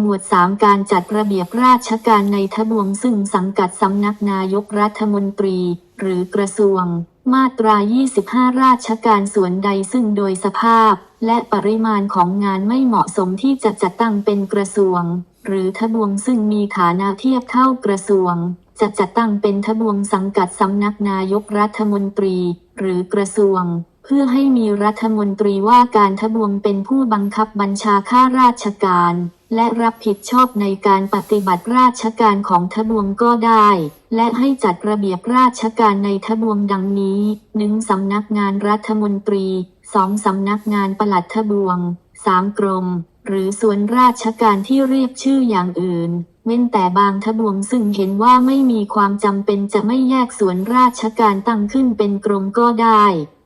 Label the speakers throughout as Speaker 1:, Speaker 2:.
Speaker 1: หมวด 3 การจัดระเบียบราชการในทบวงซึ่งสังกัดสำนักนายกรัฐมนตรี หรือกระทรวง มาตรา 25 ราชการส่วนใดซึ่งโดยสภาพ และปริมาณของงานไม่เหมาะสมที่จะจัดตั้งเป็นกระทรวง หรือทบวงซึ่งมีฐานะเทียบเท่ากระทรวง จะจัดตั้งเป็นทบวงสังกัดสำนักนายกรัฐมนตรี หรือกระทรวงเพื่อให้มีรัฐมนตรีว่าการทบวงเป็นผู้บังคับบัญชาข้าราชการ และรับผิดชอบในการปฏิบัติราชการของทบวงก็ได้ และให้จัดระเบียบราชการในทบวงดังนี้หนึ่งสำนักงานรัฐมนตรีสองสำนักงานปลัดทบวงสามกรม หรือส่วนราชการที่เรียกชื่ออย่างอื่นเว้นแต่บางทบวงซึ่งเห็นว่าไม่มีความจำเป็นจะไม่แยกส่วนราชการตั้งขึ้นเป็นกรมก็ได้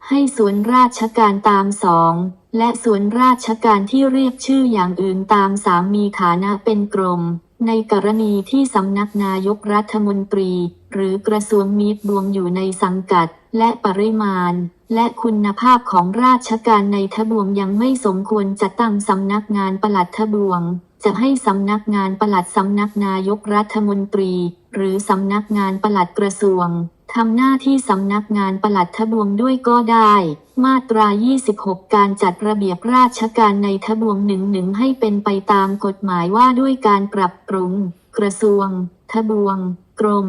Speaker 1: ให้ส่วนราชการตามสอง และส่วนราชการที่เรียกชื่ออย่างอื่นตามสามมีฐานะเป็นกรม ในกรณีที่สำนักนายกรัฐมนตรี หรือกระทรวงมีดบวงอยู่ในสังกัด และปริมาณ และคุณภาพของราชการในทบวงยังไม่สมควรจะตั้งสำนักงานปลัดทบวง จะให้สำนักงานปลัดสำนักนายกรัฐมนตรี หรือสำนักงานปลัดกระทรวง ทำหน้าที่สำนักงานปลัดทบวงด้วยก็ได้ มาตรา 26 การจัดระเบียบราชการในทบวงหนึ่งหนึ่งให้เป็นไปตามกฎหมายว่าด้วยการปรับปรุง กระทรวง ทบวง กรม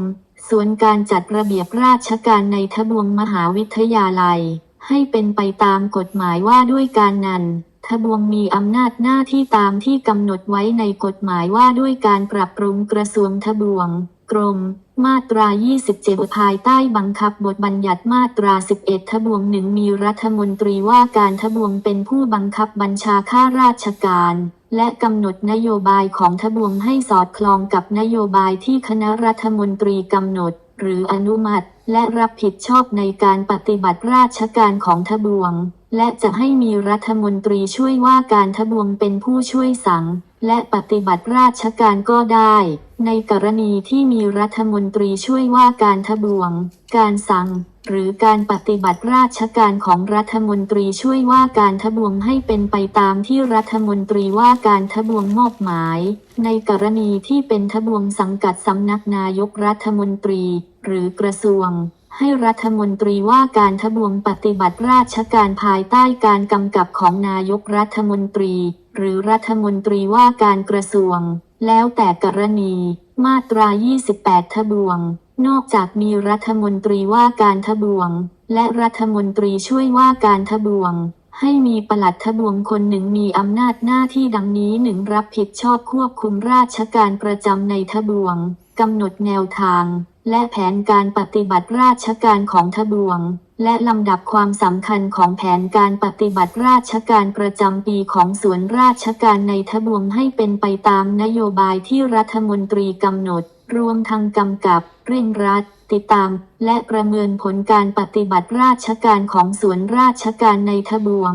Speaker 1: ส่วนการจัดระเบียบราชการในทบวงมหาวิทยาลัย ให้เป็นไปตามกฎหมายว่าด้วยการนั้นทบวงมีอำนาจหน้าที่ตามที่กำหนดไว้ในกฎหมายว่าด้วยการปรับปรุงกระทรวงทบวง กรม มาตรา 27 ภายใต้บังคับบทบัญญัติมาตรา 11 ทบวงหนึ่งมีรัฐมนตรีว่าการทบวงเป็นผู้บังคับบัญชาข้าราชการ และกำหนดนโยบายของทบวงให้สอดคล้องกับนโยบายที่คณะรัฐมนตรีกำหนด หรืออนุมัติ และรับผิดชอบในการปฏิบัติราชการของทบวง และจะให้มีรัฐมนตรีช่วยว่าการทบวงเป็นผู้ช่วยสั่ง และปฏิบัติราชการก็ได้ ในกรณีที่มีรัฐมนตรีช่วยว่าการทบวง การสั่ง หรือการปฏิบัติราชการของรัฐมนตรีช่วยว่าการทบวงให้เป็นไปตามที่รัฐมนตรีว่าการทบวงมอบหมาย ในกรณีที่เป็นทบวงสังกัดสำนักนายกรัฐมนตรี หรือกระทรวง ให้รัฐมนตรีว่าการทบวงปฏิบัติราชการภายใต้การกำกับของนายกรัฐมนตรี หรือรัฐมนตรีว่าการกระทรวง แล้วแต่กรณี มาตรา 28 ทบวง นอกจากมีรัฐมนตรีว่าการทบวง และรัฐมนตรีช่วยว่าการทบวง ให้มีปลัดทบวงคนหนึ่งมีอำนาจหน้าที่ดังนี้หนึ่งรับผิดชอบควบคุมราชการประจำในทบวงกำหนดแนวทาง และแผนการปฏิบัติราชการของทบวง และลำดับความสำคัญของแผนการปฏิบัติราชการประจำปีของส่วนราชการในทบวงให้เป็นไปตามนโยบายที่รัฐมนตรีกำหนด รวมทั้งกำกับ เร่งรัดติดตาม และประเมินผลการปฏิบัติราชการของส่วนราชการในทบวง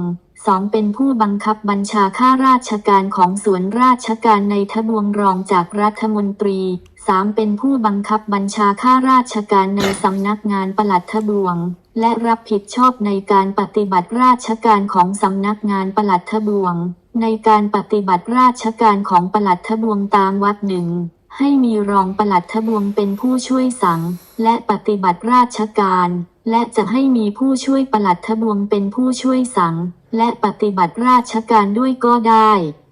Speaker 1: 2. เป็นผู้บังคับบัญชาข้าราชการของส่วนราชการในทบวงรองจากรัฐมนตรี 3. เป็นผู้บังคับบัญชาข้าราชการในสำนักงานปลัดทบวง และรับผิดชอบในการปฏิบัติราชการของสำนักงานปลัดทบวง ในการปฏิบัติราชการของปลัดทบวงตามวัดหนึ่งให้มีรองปลัดทบวงเป็นผู้ช่วยสั่งและปฏิบัติราชการ และจะให้มีผู้ช่วยปลัดทบวงเป็นผู้ช่วยสั่ง และปฏิบัติราชการด้วยก็ได้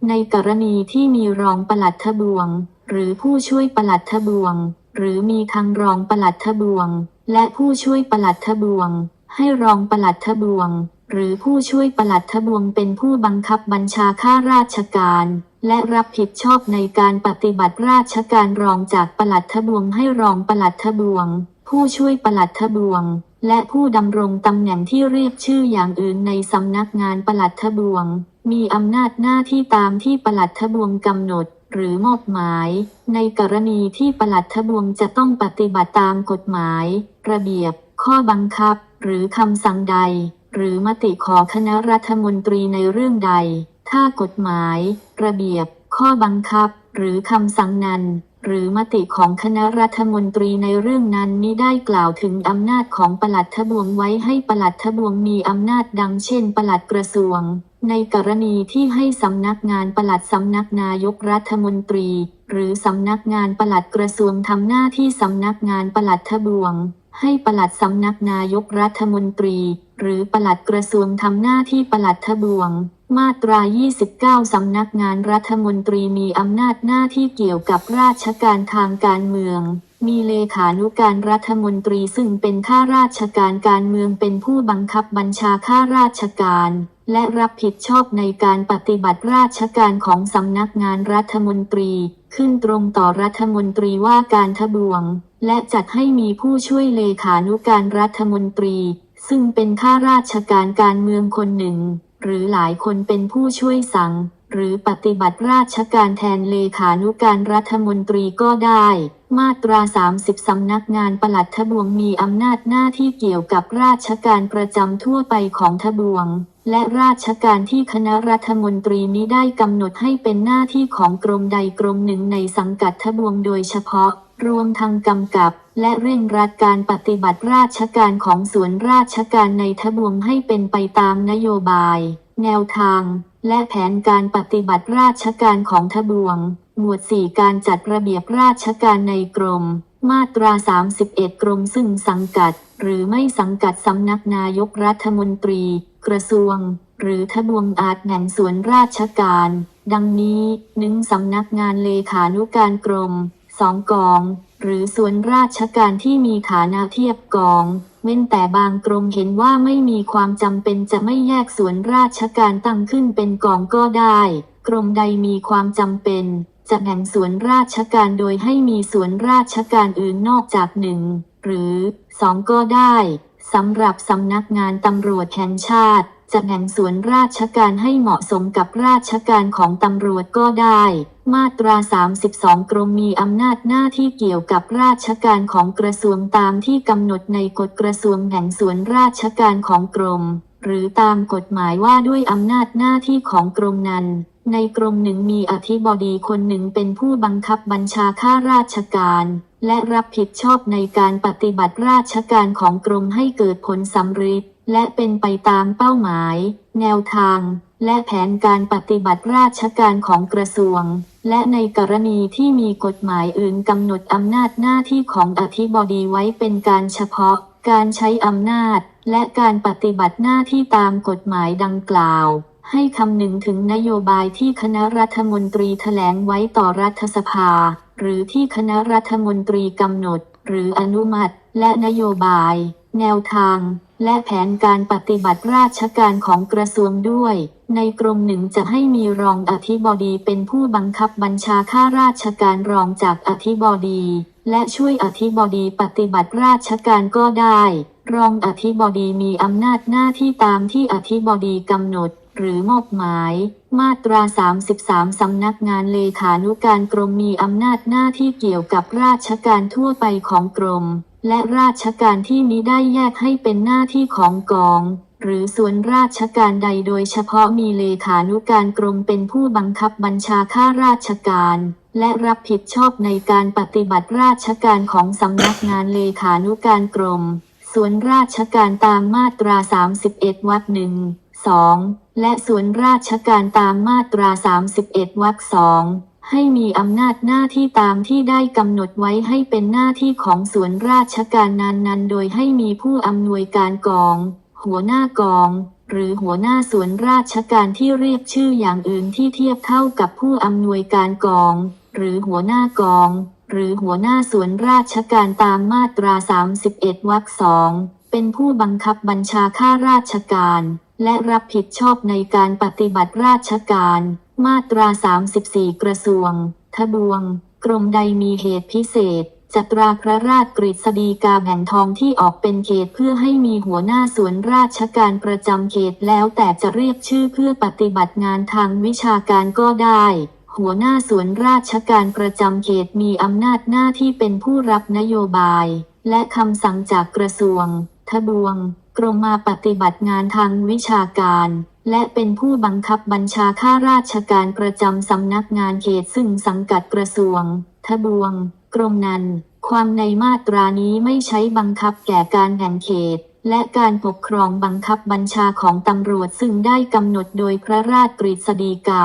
Speaker 1: ในกรณีที่มีรองปลัดทบวง หรือผู้ช่วยปลัดทบวง หรือมีทางรองปลัดทบวง และผู้ช่วยปลัดทบวง ให้รองปลัดทบวง หรือผู้ช่วยปลัดทบวงเป็นผู้บังคับบัญชาข้าราชการ และรับผิดชอบในการปฏิบัติราชการรองจากปลัดทบวงให้รองปลัดทบวง ผู้ช่วยปลัดทบวง และผู้ดำรงตำแหน่งที่เรียกชื่ออย่างอื่นในสำนักงานปลัดทบวง มีอำนาจหน้าที่ตามที่ปลัดทบวงกำหนด หรือมอบหมาย ในกรณีที่ปลัดทบวงจะต้องปฏิบัติตามกฎหมาย ระเบียบ ข้อบังคับ หรือคำสั่งใด หรือมติขอคณะรัฐมนตรีในเรื่องใด ถ้ากฎหมาย ระเบียบ ข้อบังคับ หรือคำสั่งนั้น หรือมติของคณะรัฐมนตรีในเรื่องนั้นมิได้กล่าวถึงอำนาจของปลัดทบวงไว้ให้ปลัดทบวงมีอำนาจดังเช่นปลัดกระทรวง ในกรณีที่ให้สำนักงานปลัดสำนักนายกรัฐมนตรี หรือสำนักงานปลัดกระทรวงทำหน้าที่สำนักงานปลัดทบวง ให้ปลัดสำนักนายกรัฐมนตรี หรือปลัดกระทรวงทำหน้าที่ปลัดทบวง มาตรา 29 สำนักงานรัฐมนตรีมีอำนาจหน้าที่เกี่ยวกับราชการทางการเมือง มีเลขานุการรัฐมนตรีซึ่งเป็นข้าราชการการเมืองเป็นผู้บังคับบัญชาข้าราชการ และรับผิดชอบในการปฏิบัติราชการของสำนักงานรัฐมนตรี ขึ้นตรงต่อรัฐมนตรีว่าการทบวง และจัดให้มีผู้ช่วยเลขานุการรัฐมนตรี ซึ่งเป็นข้าราชการการเมืองคนหนึ่ง หรือหลายคนเป็นผู้ช่วยสั่ง หรือปฏิบัติราชการแทนเลขานุการรัฐมนตรีก็ได้ มาตรา 30 สำนักงานปลัดทบวงมีอำนาจหน้าที่เกี่ยวกับราชการประจำทั่วไปของทบวง และราชการที่คณะรัฐมนตรีนี้ได้กำหนดให้เป็นหน้าที่ของกรมใดกรมหนึ่งในสังกัดทบวงโดยเฉพาะ รวมทั้งกำกับ และเร่งรัดการปฏิบัติราชการของส่วนราชการในทบวงให้เป็นไปตามนโยบาย แนวทาง และแผนการปฏิบัติราชการของทบวง หมวด 4 การจัดระเบียบราชการในกรม มาตรา 31 กรมซึ่งสังกัด หรือไม่สังกัดสำนักนายกรัฐมนตรี กระทรวง หรือทบวงอาจแห่งส่วนราชการ ดังนี้หนึ่งสำนักงานเลขานุการกรม องกอง หรือส่วนราชการที่มีฐานะเทียบกอง เว้นแต่บางกรมเห็นว่าไม่มีความจำเป็นจะไม่แยกส่วนราชการตั้งขึ้นเป็นกองก็ได้ กรมใดมีความจำเป็น จะแบ่งส่วนราชการโดยให้มีส่วนราชการอื่นนอกจากหนึ่งหรือสองก็ได้สำหรับสำนักงานตำรวจแห่งชาติจะแบ่งส่วนราชการให้เหมาะสมกับราชการของตำรวจก็ได้ มาตรา 32 กรมมีอำนาจหน้าที่เกี่ยวกับราชการของกระทรวงตามที่กำหนดในกฎกระทรวงแห่งส่วนราชการของกรม หรือตามกฎหมายว่าด้วยอำนาจหน้าที่ของกรมนั้น ในกรมหนึ่งมีอธิบดีคนหนึ่งเป็นผู้บังคับบัญชาข้าราชการ และรับผิดชอบในการปฏิบัติราชการของกรมให้เกิดผลสำเร็จและเป็นไปตามเป้าหมาย แนวทาง และแผนการปฏิบัติราชการของกระทรวง และในกรณีที่มีกฎหมายอื่นกำหนดอำนาจหน้าที่ของอธิบดีไว้เป็นการเฉพาะ การใช้อำนาจ และการปฏิบัติหน้าที่ตามกฎหมายดังกล่าว ให้คำนึงถึงนโยบายที่คณะรัฐมนตรีแถลงไว้ต่อรัฐสภา หรือที่คณะรัฐมนตรีกำหนด หรืออนุมัติ และนโยบาย แนวทาง และแผนการปฏิบัติราชการของกระทรวงด้วย ในกรมหนึ่งจะให้มีรองอธิบดีเป็นผู้บังคับบัญชาข้าราชการรองจากอธิบดี และช่วยอธิบดีปฏิบัติราชการก็ได้ รองอธิบดีมีอำนาจหน้าที่ตามที่อธิบดีกำหนดหรือมอบหมาย มาตรา 33 สำนักงานเลขานุการกรมมีอำนาจหน้าที่เกี่ยวกับราชการทั่วไปของกรม และราชการที่มิได้แยกให้เป็นหน้าที่ของกอง หรือส่วนราชการใดโดยเฉพาะมีเลขานุการกรมเป็นผู้บังคับบัญชาข้าราชการ และรับผิดชอบในการปฏิบัติราชการของสำนักงานเลขานุการกรม ส่วนราชการตามมาตรา 31 วรรคหนึ่ง2และส่วนราชการตามมาตรา 31 วรรคสอง ให้มีอำนาจหน้าที่ตามที่ได้กำหนดไว้ให้เป็นหน้าที่ของส่วนราชการนั้นๆ โดยให้มีผู้อำนวยการกอง หัวหน้ากอง หรือหัวหน้าส่วนราชการที่เรียกชื่ออย่างอื่นที่เทียบเท่ากับผู้อำนวยการกอง หรือหัวหน้ากอง หรือหัวหน้าส่วนราชการตามมาตรา 31 วรรคสองเป็นผู้บังคับบัญชาข้าราชการ และรับผิดชอบในการปฏิบัติราชการ มาตรา 34 กระทรวง ทบวง กรมใดมีเหตุพิเศษจัตราพระราชกฤษฎีกาแบ่งทองที่ออกเป็นเขตเพื่อให้มีหัวหน้าส่วนราชการประจำเขตแล้วแต่จะเรียกชื่อเพื่อปฏิบัติงานทางวิชาการก็ได้ หัวหน้าส่วนราชการประจำเขตมีอำนาจหน้าที่เป็นผู้รับนโยบาย และคำสั่งจากกระทรวง ทบวง กรมมาปฏิบัติงานทางวิชาการ และเป็นผู้บังคับบัญชาข้าราชการประจำสำนักงานเขตซึ่งสังกัดกระทรวง ทบวง กรมนัน ความในมาตรานี้ไม่ใช้บังคับแก่การแบ่งเขต และการปกครองบังคับบัญชาของตำรวจซึ่งได้กำหนดโดยพระราชกฤษฎีกา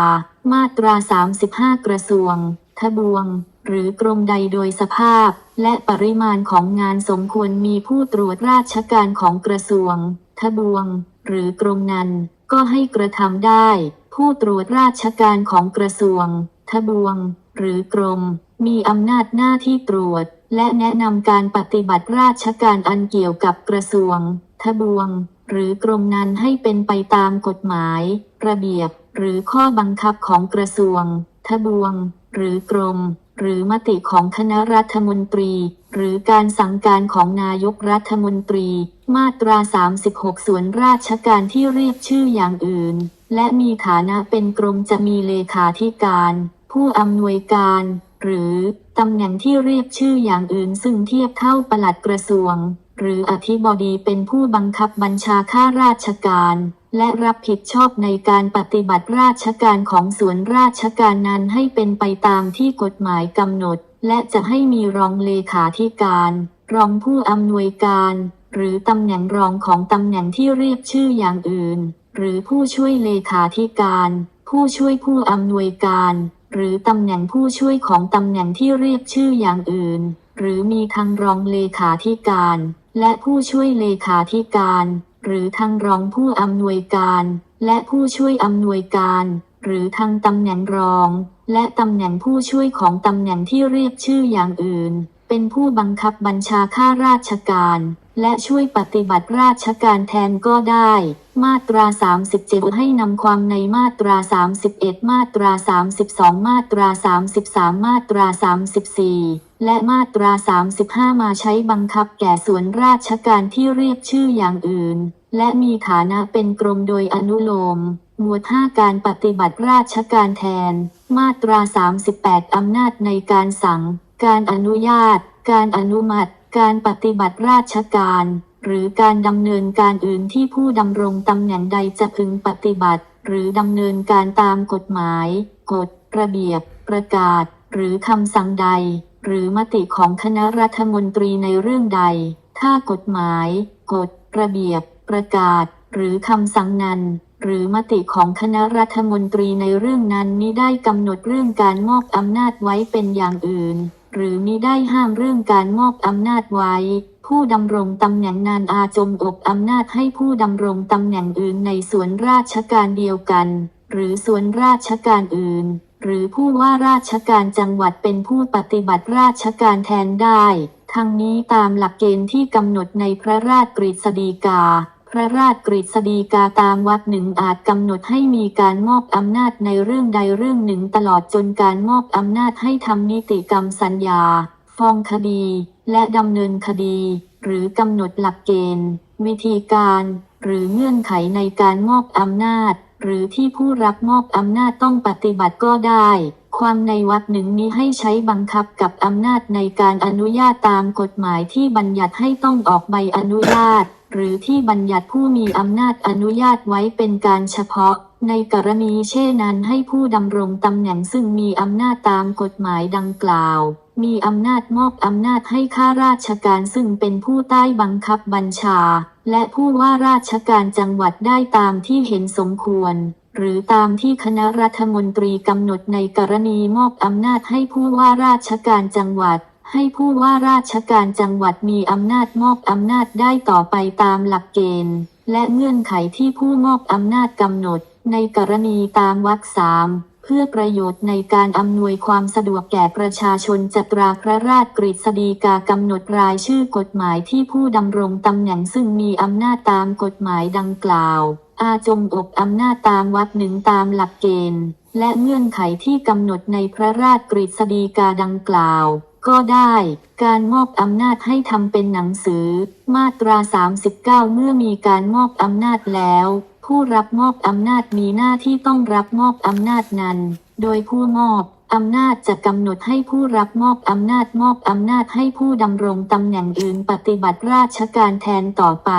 Speaker 1: มาตรา 35 กระทรวง ทบวง หรือกรมใดโดยสภาพ และปริมาณของงานสมควรมีผู้ตรวจราชการของกระทรวง ทบวง หรือกรมนัน ก็ให้กระทำได้ ผู้ตรวจราชการของกระทรวง ทบวง หรือกรม มีอำนาจหน้าที่ตรวจ และแนะนำการปฏิบัติราชการอันเกี่ยวกับกระทรวง ทบวง หรือกรมนั้นให้เป็นไปตามกฎหมาย ระเบียบ หรือข้อบังคับของกระทรวง ทบวง หรือกรม หรือมติของคณะรัฐมนตรี หรือการสั่งการของนายกรัฐมนตรี มาตรา 36 ส่วนราชการที่เรียกชื่ออย่างอื่น และมีฐานะเป็นกรมจะมีเลขาธิการ ผู้อำนวยการ หรือตำแหน่งที่เรียกชื่ออย่างอื่น ซึ่งเทียบเท่าปลัดกระทรวง หรืออธิบดีเป็นผู้บังคับบัญชาข้าราชการ และรับผิดชอบในการปฏิบัติราชการของส่วนราชการนั้นให้เป็นไปตามที่กฎหมายกำหนด และจะให้มีรองเลขาธิการ รองผู้อำนวยการ หรือตำแหน่งรองของตำแหน่งที่เรียกชื่ออย่างอื่น หรือผู้ช่วยเลขาธิการ ผู้ช่วยผู้อำนวยการ หรือตำแหน่งผู้ช่วยของตำแหน่งที่เรียกชื่ออย่างอื่น หรือมีทางรองเลขาธิการ และผู้ช่วยเลขาธิการ หรือทางรองผู้อำนวยการ และผู้ช่วยอำนวยการ หรือทางตำแหน่งรอง และตำแหน่งผู้ช่วยของตำแหน่งที่เรียกชื่ออย่างอื่น เป็นผู้บังคับบัญชาข้าราชการ และช่วยปฏิบัติราชการแทนก็ได้ มาตรา 37 ให้นำความในมาตรา 31 มาตรา 32 มาตรา 33 มาตรา 34 และมาตรา 35 มาใช้บังคับแก่ส่วนราชการที่เรียกชื่ออย่างอื่น และมีฐานะเป็นกรมโดยอนุโลม หมวด 5 การปฏิบัติราชการแทน มาตรา 38 อำนาจในการสั่ง การอนุญาต การอนุมัติ การปฏิบัติราชการ หรือการดำเนินการอื่นที่ผู้ดำรงตำแหน่งใดจะพึงปฏิบัติ หรือดำเนินการตามกฎหมาย กฎ ระเบียบ ประกาศ หรือคำสั่งใด หรือมติของคณะรัฐมนตรีในเรื่องใด ถ้ากฎหมาย กฎ ระเบียบ ประกาศ หรือคำสั่งนั้นหรือมติของคณะรัฐมนตรีในเรื่องนั้นมิได้กำหนดเรื่องการมอบอำนาจไว้เป็นอย่างอื่น หรือมิได้ห้ามเรื่องการมอบอำนาจไว้ ผู้ดำรงตำแหน่งนานอาจมอบอำนาจให้ผู้ดำรงตำแหน่งอื่นในส่วนราชการเดียวกัน หรือส่วนราชการอื่น หรือผู้ว่าราชการจังหวัดเป็นผู้ปฏิบัติราชการแทนได้ ทั้งนี้ตามหลักเกณฑ์ที่กำหนดในพระราชกฤษฎีกา พระราชกฤษฎีกาตามวรรคหนึ่งอาจกำหนดให้มีการมอบอำนาจในเรื่องใดเรื่องหนึ่งตลอดจนการมอบอำนาจให้ทำนิติกรรมสัญญา ฟ้องคดี และดำเนินคดี หรือกำหนดหลักเกณฑ์ วิธีการ หรือเงื่อนไขในการมอบอำนาจ หรือที่ผู้รับมอบอำนาจต้องปฏิบัติก็ได้ ความในวรรคหนึ่งนี้ให้ใช้บังคับกับอำนาจในการอนุญาตตามกฎหมายที่บัญญัติให้ต้องออกใบอนุญาต หรือที่บัญญัติผู้มีอำนาจอนุญาตไว้เป็นการเฉพาะ ในกรณีเช่นนั้นให้ผู้ดำรงตำแหน่งซึ่งมีอำนาจตามกฎหมายดังกล่าว มีอำนาจมอบอำนาจให้ข้าราชการซึ่งเป็นผู้ใต้บังคับบัญชา และผู้ว่าราชการจังหวัดได้ตามที่เห็นสมควร หรือตามที่คณะรัฐมนตรีกำหนดในกรณีมอบอำนาจให้ผู้ว่าราชการจังหวัด ให้ผู้ว่าราชการจังหวัดมีอำนาจมอบอำนาจได้ต่อไปตามหลักเกณฑ์ และเงื่อนไขที่ผู้มอบอำนาจกำหนด ในกรณีตามวรรคสามเพื่อประโยชน์ในการอำนวยความสะดวกแก่ประชาชนจัตราพระราชกฤษฎีกากำหนดรายชื่อกฎหมายที่ผู้ดำรงตำแหน่งซึ่งมีอำนาจตามกฎหมายดังกล่าว อาจงอบอำนาจตามวรรคหนึ่งตามหลักเกณฑ์ และเงื่อนไขที่กำหนดในพระราชกฤษฎีกาดังกล่าว ก็ได้ การมอบอำนาจให้ทำเป็นหนังสือ มาตรา 39 เมื่อมีการมอบอำนาจแล้ว ผู้รับมอบอำนาจมีหน้าที่ต้องรับมอบอำนาจนั้น โดยผู้มอบอำนาจจะกำหนดให้ผู้รับมอบอำนาจมอบอำนาจให้ผู้ดำรงตำแหน่งอื่นปฏิบัติราชการแทนต่อไป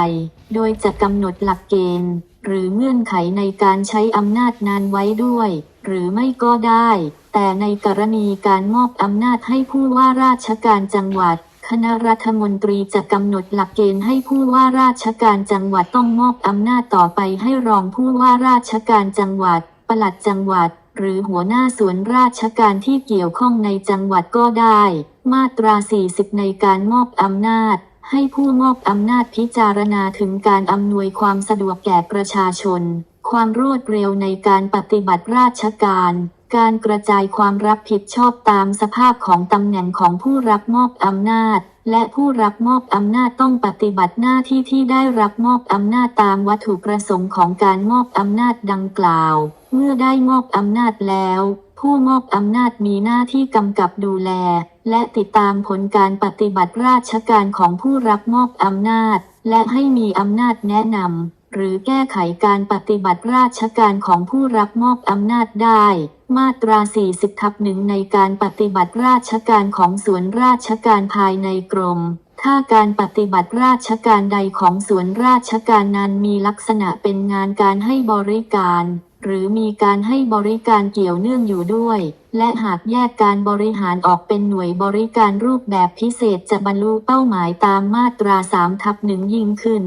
Speaker 1: โดยจะกำหนดหลักเกณฑ์ หรือเงื่อนไขในการใช้อำนาจนั้นไว้ด้วย หรือไม่ก็ได้ แต่ในกรณีการมอบอำนาจให้ผู้ว่าราชการจังหวัด คณะรัฐมนตรีจะกำหนดหลักเกณฑ์ให้ผู้ว่าราชการจังหวัดต้องมอบอำนาจต่อไปให้รองผู้ว่าราชการจังหวัด ปลัดจังหวัด หรือหัวหน้าส่วนราชการที่เกี่ยวข้องในจังหวัดก็ได้ มาตรา 40 ในการมอบอำนาจให้ผู้มอบอำนาจพิจารณาถึงการอำนวยความสะดวกแก่ประชาชน ความรวดเร็วในการปฏิบัติราชการ การกระจายความรับผิดชอบตามสภาพของตำแหน่งของผู้รับมอบอำนาจ และผู้รับมอบอำนาจต้องปฏิบัติหน้าที่ที่ได้รับมอบอำนาจตามวัตถุประสงค์ของการมอบอำนาจดังกล่าว เมื่อได้มอบอำนาจแล้ว ผู้มอบอำนาจมีหน้าที่กำกับดูแล และติดตามผลการปฏิบัติราชการของผู้รับมอบอำนาจ และให้มีอำนาจแนะนำ หรือแก้ไขการปฏิบัติราชการของผู้รับมอบอำนาจได้ มาตรา 40 ทับหนึ่งในการปฏิบัติราชการของส่วนราชการภายในกรม ถ้าการปฏิบัติราชการใดของส่วนราชการนั้นมีลักษณะเป็นงานการให้บริการ หรือมีการให้บริการเกี่ยวเนื่องอยู่ด้วย และหากแยกการบริหารออกเป็นหน่วยบริการรูปแบบพิเศษจะบรรลุเป้าหมายตามมาตรา3ทับหนึ่งยิ่งขึ้น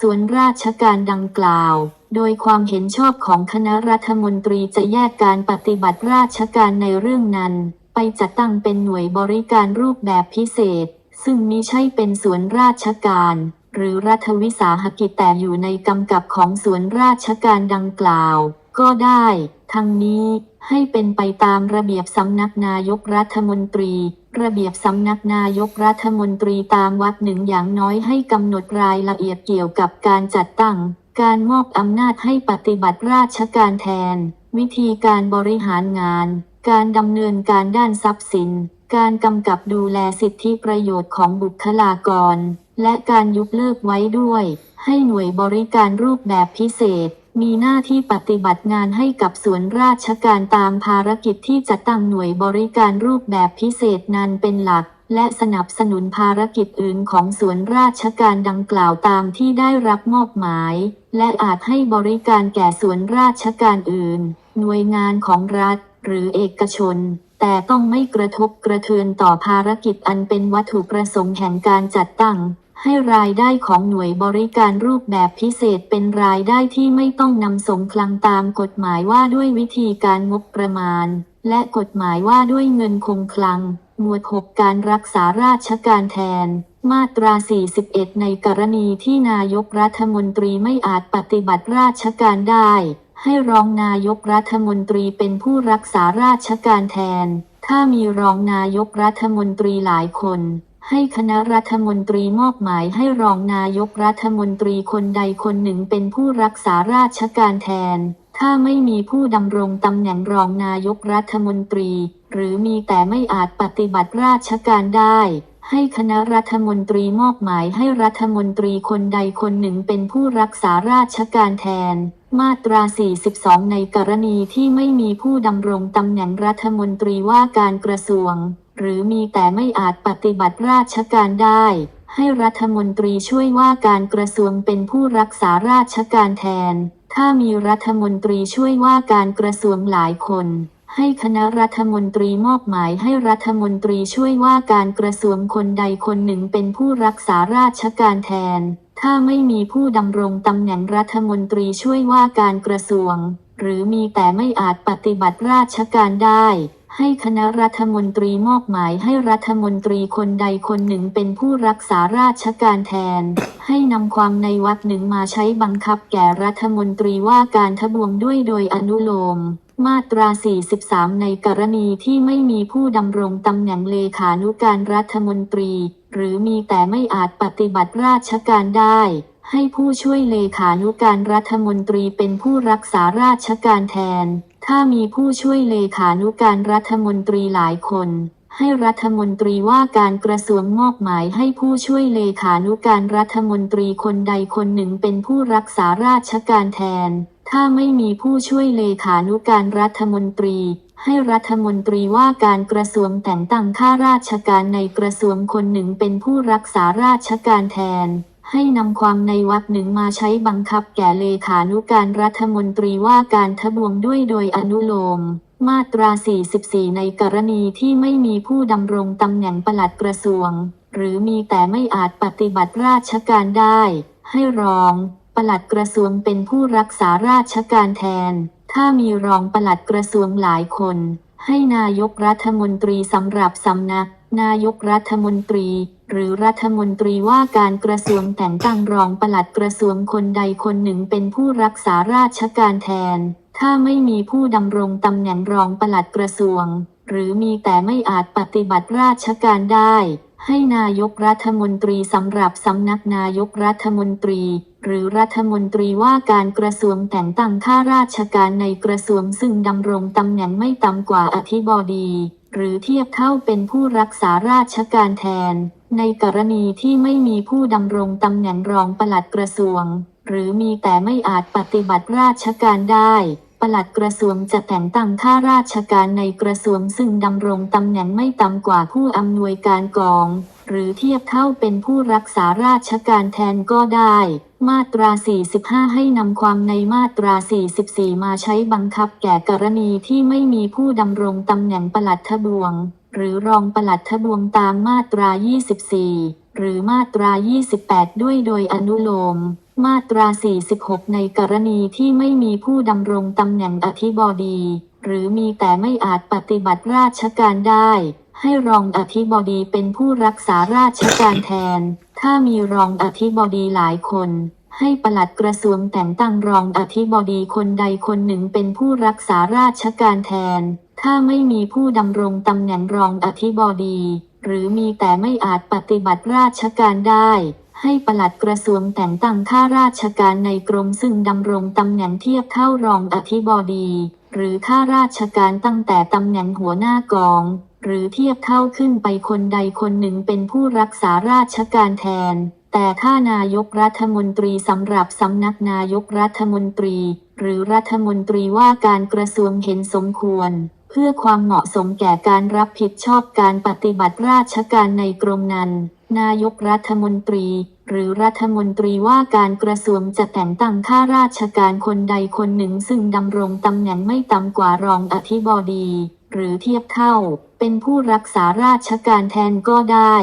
Speaker 1: ส่วนราชการดังกล่าว โดยความเห็นชอบของคณะรัฐมนตรีจะแยกการปฏิบัติราชการในเรื่องนั้น ไปจัดตั้งเป็นหน่วยบริการรูปแบบพิเศษ ซึ่งมิใช่เป็นส่วนราชการ หรือรัฐวิสาหกิจแต่อยู่ในกำกับของส่วนราชการดังกล่าว ก็ได้ ทั้งนี้ให้เป็นไปตามระเบียบสำนักนายกรัฐมนตรี ระเบียบสำนักนายกรัฐมนตรีตามวัดหนึ่งอย่างน้อยให้กำหนดรายละเอียดเกี่ยวกับการจัดตั้ง การมอบอำนาจให้ปฏิบัติราชการแทน วิธีการบริหารงาน การดำเนินการด้านทรัพย์สิน การกำกับดูแลสิทธิประโยชน์ของบุคลากร และการยุบเลิกไว้ด้วย ให้หน่วยบริการรูปแบบพิเศษ มีหน้าที่ปฏิบัติงานให้กับส่วนราชการตามภารกิจที่จะตั้งหน่วยบริการรูปแบบพิเศษนั้นเป็นหลัก และสนับสนุนภารกิจอื่นของส่วนราชการดังกล่าวตามที่ได้รับมอบหมาย และอาจให้บริการแก่ส่วนราชการอื่น หน่วยงานของรัฐ หรือเอกชนแต่ต้องไม่กระทบกระเทือนต่อภารกิจอันเป็นวัตถุประสงค์แห่งการจัดตั้ง ให้รายได้ของหน่วยบริการรูปแบบพิเศษเป็นรายได้ที่ไม่ต้องนำส่งคลังตามกฎหมายว่าด้วยวิธีการงบประมาณ และกฎหมายว่าด้วยเงินคงคลัง หมวด 6 การรักษาราชการแทน มาตรา 41 ในกรณีที่นายกรัฐมนตรีไม่อาจปฏิบัติราชการได้ ให้รองนายกรัฐมนตรีเป็นผู้รักษาราชการแทน ถ้ามีรองนายกรัฐมนตรีหลายคน ให้คณะรัฐมนตรีมอบหมายให้รองนายกรัฐมนตรีคนใดคนหนึ่งเป็นผู้รักษาราชการแทน ถ้าไม่มีผู้ดำรงตำแหน่งรองนายกรัฐมนตรี หรือมีแต่ไม่อาจปฏิบัติราชการได้ ให้คณะรัฐมนตรีมอบหมายให้รัฐมนตรีคนใดคนหนึ่งเป็นผู้รักษาราชการแทนมาตรา 42 ในกรณีที่ไม่มีผู้ดำรงตำแหน่งรัฐมนตรีว่าการกระทรวง หรือมีแต่ไม่อาจปฏิบัติราชการได้ ให้รัฐมนตรีช่วยว่าการกระทรวงเป็นผู้รักษาราชการแทน ถ้ามีรัฐมนตรีช่วยว่าการกระทรวงหลายคนให้คณะรัฐมนตรีมอบหมายให้รัฐมนตรีช่วยว่าการกระทรวงคนใดคนหนึ่งเป็นผู้รักษาราชการแทน ถ้าไม่มีผู้ดำรงตำแหน่งรัฐมนตรีช่วยว่าการกระทรวง หรือมีแต่ไม่อาจปฏิบัติราชการได้ ให้คณะรัฐมนตรีมอบหมายให้รัฐมนตรีคนใดคนหนึ่งเป็นผู้รักษาราชการแทน ให้นำความในวรรคหนึ่งมาใช้บังคับแก่รัฐมนตรีว่าการทบวงด้วยโดยอนุโลม มาตรา 43 ในกรณีที่ไม่มีผู้ดำรงตำแหน่งเลขานุการรัฐมนตรี หรือมีแต่ไม่อาจปฏิบัติราชการได้ให้ผู้ช่วยเลขานุการรัฐมนตรีเป็นผู้รักษาราชการแทน ถ้ามีผู้ช่วยเลขานุการรัฐมนตรีหลายคน ให้รัฐมนตรีว่าการกระทรวงมอบหมายให้ผู้ช่วยเลขานุการรัฐมนตรีคนใดคนหนึ่งเป็นผู้รักษาราชการแทน ถ้าไม่มีผู้ช่วยเลขานุการรัฐมนตรี ให้รัฐมนตรีว่าการกระทรวงแต่งตั้งข้าราชการในกระทรวงคนหนึ่งเป็นผู้รักษาราชการแทน ให้นำความในวรรคหนึ่งมาใช้บังคับแก่เลขานุการรัฐมนตรีว่าการทบวงด้วยโดยอนุโลม มาตรา 44 ในกรณีที่ไม่มีผู้ดำรงตำแหน่งปลัดกระทรวง หรือมีแต่ไม่อาจปฏิบัติราชการได้ ให้รองปลัดกระทรวงเป็นผู้รักษาราชการแทน ถ้ามีรองปลัดกระทรวงหลายคน ให้นายกรัฐมนตรีสำหรับสำนัก นายกรัฐมนตรี หรือรัฐมนตรีว่าการกระทรวงแต่งตั้งรองปลัดกระทรวงคนใดคนหนึ่งเป็นผู้รักษาราชการแทน ถ้าไม่มีผู้ดำรงตำแหน่งรองปลัดกระทรวง หรือมีแต่ไม่อาจปฏิบัติราชการได้ ให้นายกรัฐมนตรีสำหรับสำนักนายกรัฐมนตรี หรือรัฐมนตรีว่าการกระทรวงแต่งตั้งข้าราชการในกระทรวงซึ่งดำรงตำแหน่งไม่ต่ำกว่าอธิบดี หรือเทียบเท่าเป็นผู้รักษาราชการแทน ในกรณีที่ไม่มีผู้ดำรงตำแหน่งรองปลัดกระทรวง หรือมีแต่ไม่อาจปฏิบัติราชการได้ปลัดกระทรวงจะแต่งตั้งข้าราชการในกระทรวงซึ่งดำรงตำแหน่งไม่ต่ำกว่าผู้อำนวยการกอง หรือเทียบเท่าเป็นผู้รักษาราชการแทนก็ได้ มาตรา 45 ให้นำความในมาตรา 44 มาใช้บังคับแก่กรณีที่ไม่มีผู้ดำรงตำแหน่งปลัดทบวง หรือรองปลัดทบวงตามมาตรา 24 หรือมาตรา 28 ด้วยโดยอนุโลม มาตรา 46 ในกรณีที่ไม่มีผู้ดำรงตำแหน่งอธิบดี หรือมีแต่ไม่อาจปฏิบัติราชการได้ ให้รองอธิบดีเป็นผู้รักษาราชการแทน ถ้ามีรองอธิบดีหลายคน ให้ปลัดกระทรวงแต่งตั้งรองอธิบดีคนใดคนหนึ่งเป็นผู้รักษาราชการแทน ถ้าไม่มีผู้ดำรงตำแหน่งรองอธิบดี หรือมีแต่ไม่อาจปฏิบัติราชการได้ ให้ปลัดกระทรวงแต่งตั้งข้าราชการในกรมซึ่งดำรงตำแหน่งเทียบเท่ารองอธิบดี หรือข้าราชการตั้งแต่ตำแหน่งหัวหน้ากอง หรือเทียบเท่าขึ้นไปคนใดคนหนึ่งเป็นผู้รักษาราชการแทน แต่ถ้านายกรัฐมนตรีสำหรับสำนักนายกรัฐมนตรี หรือรัฐมนตรีว่าการกระทรวงเห็นสมควร เพื่อความเหมาะสมแก่การรับผิดชอบการปฏิบัติราชการในกรมนั้น นายกรัฐมนตรี หรือรัฐมนตรีว่าการกระทรวงจะแต่งตั้งข้าราชการคนใดคนหนึ่งซึ่งดำรงตำแหน่งไม่ต่ำกว่ารองอธิบดี หรือเทียบเท่า เป็นผู้รักษาราชการแทนก็ได้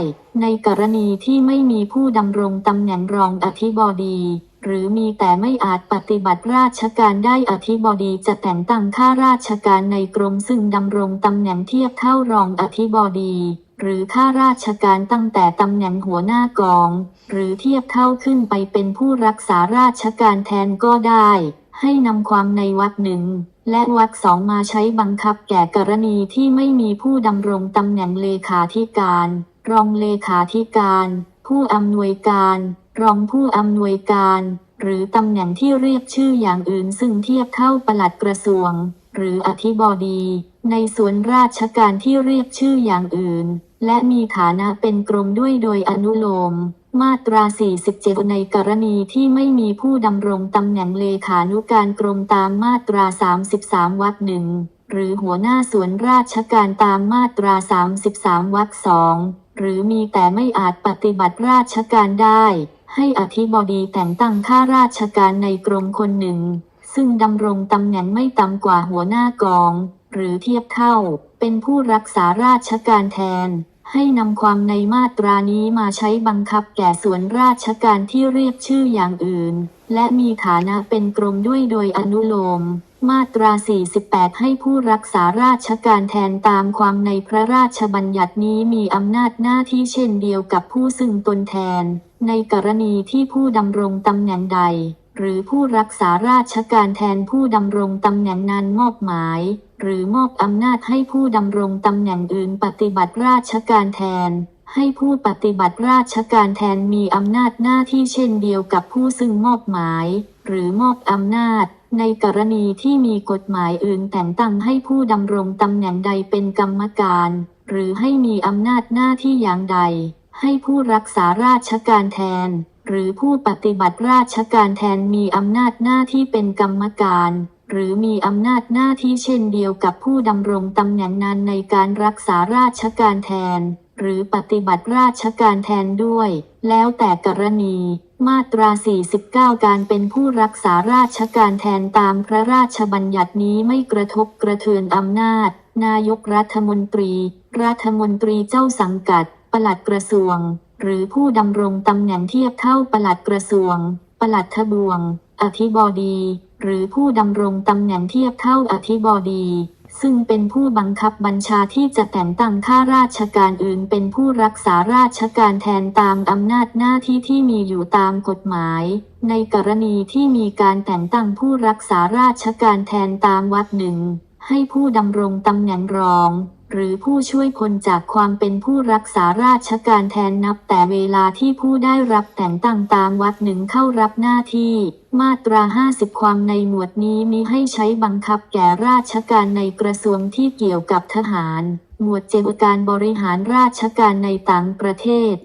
Speaker 1: ในกรณีที่ไม่มีผู้ดำรงตำแหน่งรองอธิบดี หรือมีแต่ไม่อาจปฏิบัติราชการได้อธิบดีจะแต่งตั้งข้าราชการในกรมซึ่งดำรงตำแหน่งเทียบเท่ารองอธิบดี หรือข้าราชการตั้งแต่ตำแหน่งหัวหน้ากอง หรือเทียบเท่าขึ้นไปเป็นผู้รักษาราชการแทนก็ได้ ให้นำความในวรรคหนึ่ง และวรรคสองมาใช้บังคับแก่กรณีที่ไม่มีผู้ดำรงตำแหน่งเลขาธิการ รองเลขาธิการ ผู้อำนวยการ รองผู้อำนวยการ หรือตำแหน่งที่เรียกชื่ออย่างอื่นซึ่งเทียบเท่าปลัดกระทรวง หรืออธิบดี ในส่วนราชการที่เรียกชื่ออย่างอื่น และมีฐานะเป็นกรมด้วยโดยอนุโลม มาตรา 47 ในกรณีที่ไม่มีผู้ดำรงตำแหน่งเลขานุการกรมตามมาตรา 33 วรรคหนึ่งหรือหัวหน้าส่วนราชการตามมาตรา 33 วรรคสองหรือมีแต่ไม่อาจปฏิบัติราชการได้ ให้อธิบดีแต่งตั้งข้าราชการในกรมคนหนึ่ง ซึ่งดำรงตำแหน่งไม่ต่ำกว่าหัวหน้ากอง หรือเทียบเท่า เป็นผู้รักษาราชการแทน ให้นำความในมาตรานี้มาใช้บังคับแก่ส่วนราชการที่เรียกชื่ออย่างอื่น และมีฐานะเป็นกรมด้วยโดยอนุโลม มาตรา 48 ให้ผู้รักษาราชการแทนตามความในพระราชบัญญัตินี้มีอำนาจหน้าที่เช่นเดียวกับผู้ซึ่งตนแทน ในกรณีที่ผู้ดำรงตำแหน่งใด หรือผู้รักษาราชการแทนผู้ดำรงตำแหน่งนั้นมอบหมาย หรือมอบอำนาจให้ผู้ดำรงตำแหน่งอื่นปฏิบัติราชการแทน ให้ผู้ปฏิบัติราชการแทนมีอำนาจหน้าที่เช่นเดียวกับผู้ซึ่งมอบหมาย หรือมอบอำนาจ ในกรณีที่มีกฎหมายอื่นแต่งตั้งให้ผู้ดำรงตำแหน่งใดเป็นกรรมการ หรือให้มีอำนาจหน้าที่อย่างใด ให้ผู้รักษาราชการแทน หรือผู้ปฏิบัติราชการแทนมีอำนาจหน้าที่เป็นกรรมการ หรือมีอำนาจหน้าที่เช่นเดียวกับผู้ดำรงตำแหน่งนั้นในการรักษาราชการแทน หรือปฏิบัติราชการแทนด้วย แล้วแต่กรณี มาตรา 49 การเป็นผู้รักษาราชการแทนตามพระราชบัญญัตินี้ไม่กระทบกระเทือนอำนาจ นายกรัฐมนตรี รัฐมนตรีเจ้าสังกัด ปลัดกระทรวง หรือผู้ดำรงตำแหน่งเทียบเท่าปลัดกระทรวง ปลัดทบวง อธิบดี หรือผู้ดำรงตำแหน่งเทียบเท่าอธิบดี ซึ่งเป็นผู้บังคับบัญชาที่จะแต่งตั้งข้าราชการอื่น เป็นผู้รักษาราชการแทนตามอำนาจหน้าที่ที่มีอยู่ตามกฎหมาย ในกรณีที่มีการแต่งตั้งผู้รักษาราชการแทนตามวรรคหนึ่งให้ผู้ดำรงตำแหน่งรอง หรือผู้ช่วยคนจากความเป็นผู้รักษาราชการแทนนับแต่เวลาที่ผู้ได้รับแต่งตั้งตามวัดหนึ่งเข้ารับหน้าที่ มาตรา 50 ความในหมวดนี้มีให้ใช้บังคับแก่ราชการในกระทรวงที่เกี่ยวกับทหาร หมวดเจวการบริหารราชการในต่างประเทศ